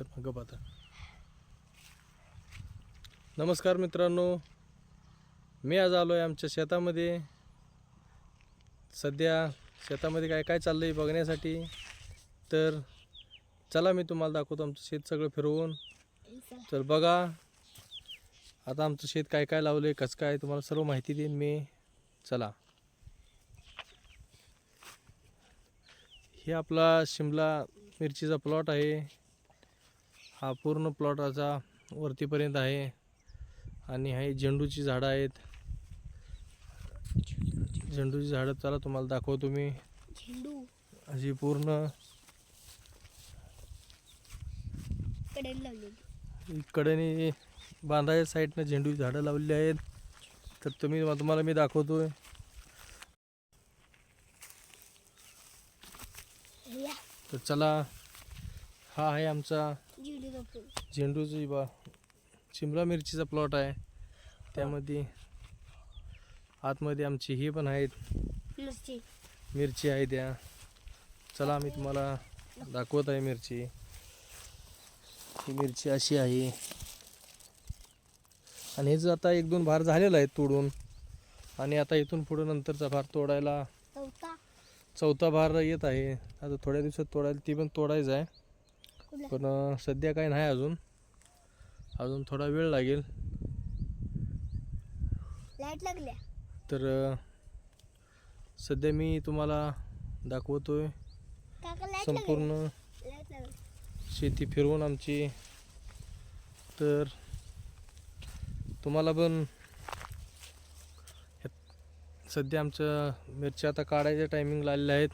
Sir मग पाहता. नमस्कार मित्रांनो. मी आज आलो आहे आमच्या शेतामध्ये. सध्या शेतामध्ये काय काय चाललं आहे बघण्यासाठी. तर चला मी तुम्हाला दाखवतो आमचं शेत सगळं फिरवून. तर बघा आता आमचं शेत काय काय लावलं आहे कसं काय तुम्हाला सर्व माहिती देईन मी. चला. हे आपला शिमला मिरचीचा प्लॉट आहे. हा पूर्ण प्लॉटाचा वरतीपर्यंत आहे. आणि हे झेंडूची झाडं आहेत. झेंडूची झाडं चला तुम्हाला दाखवतो मी. झेंडू. अशी पूर्ण इकडे बांधाच्या साईडनं झेंडूची झाडं लावलेली आहेत. तर तुम्ही तुम्हाला मी दाखवतोय. तर चला हा आहे आमचा झेंडूचा फुल झेंडूची बा शिमला मिरचीचा प्लॉट आहे. त्यामध्ये आतमध्ये आमची ही पण आहेत. मिरची. आहे त्या. चला मी तुम्हाला दाखवत आहे मिरची. ही मिरची अशी आहे. आणि हे जर आता एक दोन भार झालेला आहे तोडून आणि आता इथून पुढं नंतरचा भार तोडायला चौथा भार येत आहे. आता थोड्या दिवसात तोडायला ती पण तोडायचं आहे. पण सध्या काही नाही अजून. अजून थोडा वेळ लागेल. लाइट लागल्या? तर सध्या मी तुम्हाला दाखवतोय. संपूर्ण शेती फिरवून आमची. तर तुम्हाला पण सध्या आमच्या मिरच्या आता काढायच्या टायमिंगला आलेल्या आहेत.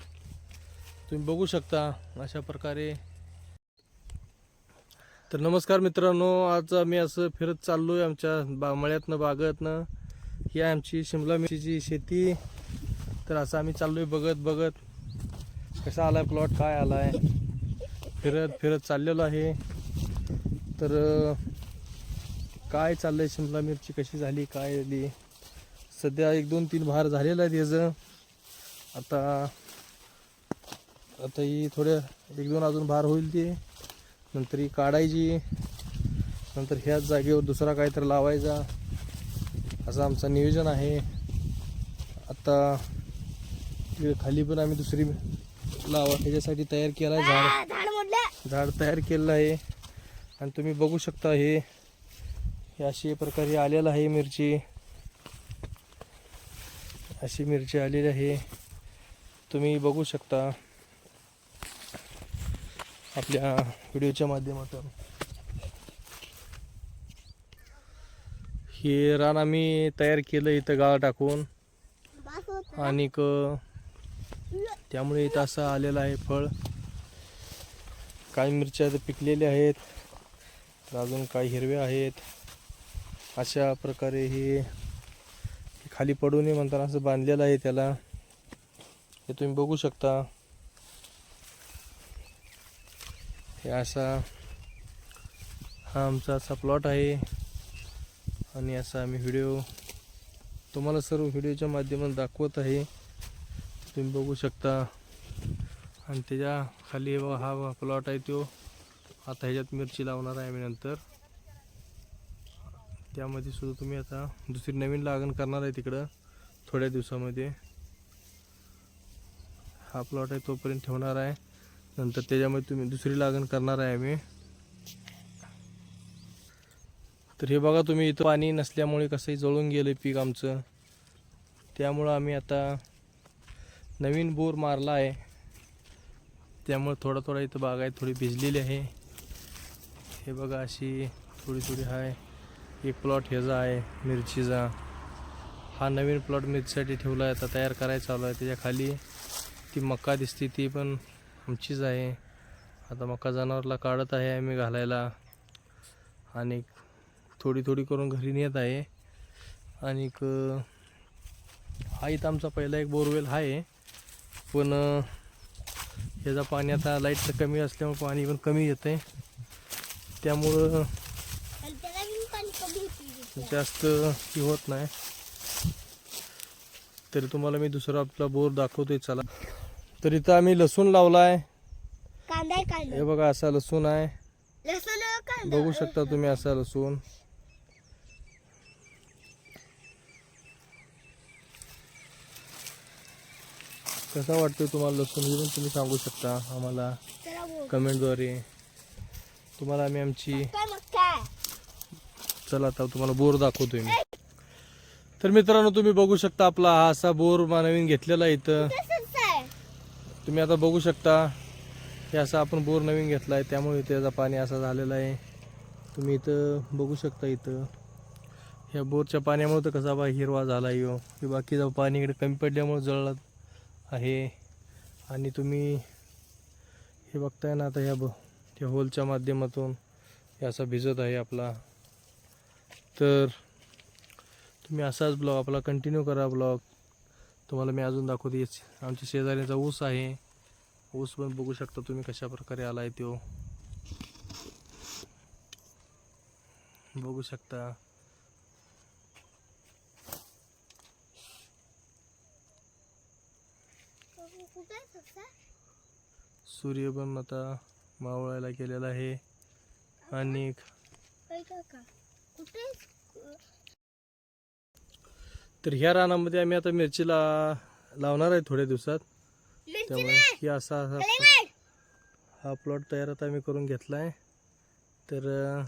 तुम्ही बघू शकता अशा प्रकारे तर नमस्कार मित्रांनो आज आम्ही असं फिरत चाललो आहे आमच्या बा मळ्यातनं बागेतनं. ही आमची शिमला मिरचीची शेती. तर असं आम्ही चाललो आहे बघत बघत. कसा आला आहे प्लॉट काय आला आहे फिरत फिरत चाललेलो आहे. तर काय चाललं आहे शिमला मिरची? कशी झाली काय झाली सध्या एक दोन तीन भार झालेला आहे त्याचं आता आता ही थोड्या एक दोन अजून भार होईल ती. नंतर ही काढायची. नंतर ह्याच जागेवर दुसरा काहीतरी लावायचा. असं आमचं नियोजन आहे. आता खाली पण आम्ही दुसरी लावा. ह्याच्यासाठी तयार केला आहे झाड झाड तयार केलेलं आहे. आणि तुम्ही बघू शकता हे. हे अशी प्रकारे आलेलं आहे मिरची. अशी मिरची आलेली आहे. तुम्ही बघू शकता. आपल्या व्हिडिओच्या माध्यमातून. हे रान आम्ही तयार केलं इथं गाळ टाकून. आणि त्यामुळे इथं असं आलेलं आहे फळ. काही मिरच्या तर पिकलेल्या आहेत. तर अजून काही हिरव्या आहेत. अशा प्रकारे हे हे खाली पडू नये म्हणताना असं बांधलेलं आहे त्याला. हे तुम्ही बघू शकता. हे असा हा आमचा असा प्लॉट आहे. आणि असा आम्ही व्हिडिओ तुम्हाला सर्व व्हिडिओच्या माध्यमात दाखवत आहे. तुम्ही बघू शकता. आणि त्याच्याखाली बघा हा प्लॉट आहे तो. आता ह्याच्यात मिरची लावणार आहे आम्ही नंतर. त्यामध्ये सुद्धा तुम्ही आता दुसरी नवीन लागण करणार आहे तिकडं थोड्या दिवसामध्ये. हा प्लॉट आहे तोपर्यंत ठेवणार आहे. नंतर त्याच्यामध्ये तुम्ही दुसरी लागण करणार आहे आम्ही. तर हे बघा तुम्ही इथं पाणी नसल्यामुळे कसंही जळून गेलं पीक आमचं. त्यामुळं आम्ही आता नवीन बोर मारला आहे. त्यामुळे थोडा थोडा इथं बागायत थोडी भिजलेली आहे. हे बघा अशी थोडी थोडी आहे एक प्लॉट ह्याचा आहे मिरचीचा. हा नवीन प्लॉट मिरचीसाठी ठेवला आहे आता तयार करायचा चालू आहे. त्याच्याखाली ती मका दिसते ती पण आमचीच आहे. आता मका जनावरला काढत आहे आम्ही घालायला. आणि थोडी थोडी करून घरी नेत आहे. आणि हा इथं आमचा पहिला एक बोरवेल आहे. पण ह्याचा पाणी आता लाईटचं कमी असल्यामुळे पाणी पण कमी येतं आहे त्यामुळं जास्त हे होत नाही. तरी तुम्हाला मी दुसरा आपला बोर दाखवतोय चला. तर इथं आम्ही लसूण लावला आहे हे बघा असा लसूण आहे. बघू शकता तुम्ही असा लसूण. कसा वाटतोय तुम्हाला लसूण? हे पण तुम्ही सांगू शकता आम्हाला. कमेंटद्वारे. तुम्हाला आम्ही आमची चला आता तुम्हाला बोर दाखवतोय मी. तर मित्रांनो तुम्ही बघू शकता आपला हा असा बोर मा- नवीन घेतलेला इथं. तुम्ही आता बघू शकता हे असा आपण बोर नवीन घेतला आहे त्यामुळे त्याचा पाणी असा झालेला आहे. तुम्ही इथं बघू शकता इथं. ह्या बोरच्या पाण्यामुळे तर कसा बा हिरवा झाला आहे की हे बाकीचं पाणी इकडे कमी पडल्यामुळे जळलं आहे. आणि तुम्ही हे बघताय ना आता ह्या ब त्या होलच्या माध्यमातून हे असा भिजत आहे आपला. तर तुम्ही असाच ब्लॉग आपला कंटिन्यू करा ब्लॉग. तुम्हाला मी अजून दाखवते आमच्या शेजाऱ्याचा ऊस आहे. ऊस पण बघू शकता तुम्ही कशा प्रकारे आला आहे तो. बघू शकता. सूर्य पण आता मावळायला गेलेला आहे. आणि तर ह्या रानामध्ये आम्ही आता मिरचीला लावणार आहे थोड्या दिवसात मिरची त्यामुळे. ही असा असा. हा प्लॉट तयार आता आम्ही करून घेतला आहे तर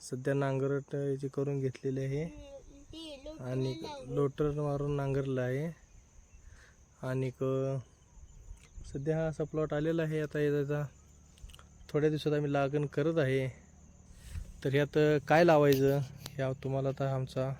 सध्या नांगरट याची करून घेतलेली आहे आणि. लोटर मारून नांगरला आहे आणि क- सध्या हा असा प्लॉट आलेला आहे आता याचा थोड्या दिवसात आम्ही लागण करत आहे तर ह्यात काय लावायचं ह्या तुम्हाला आता आमचा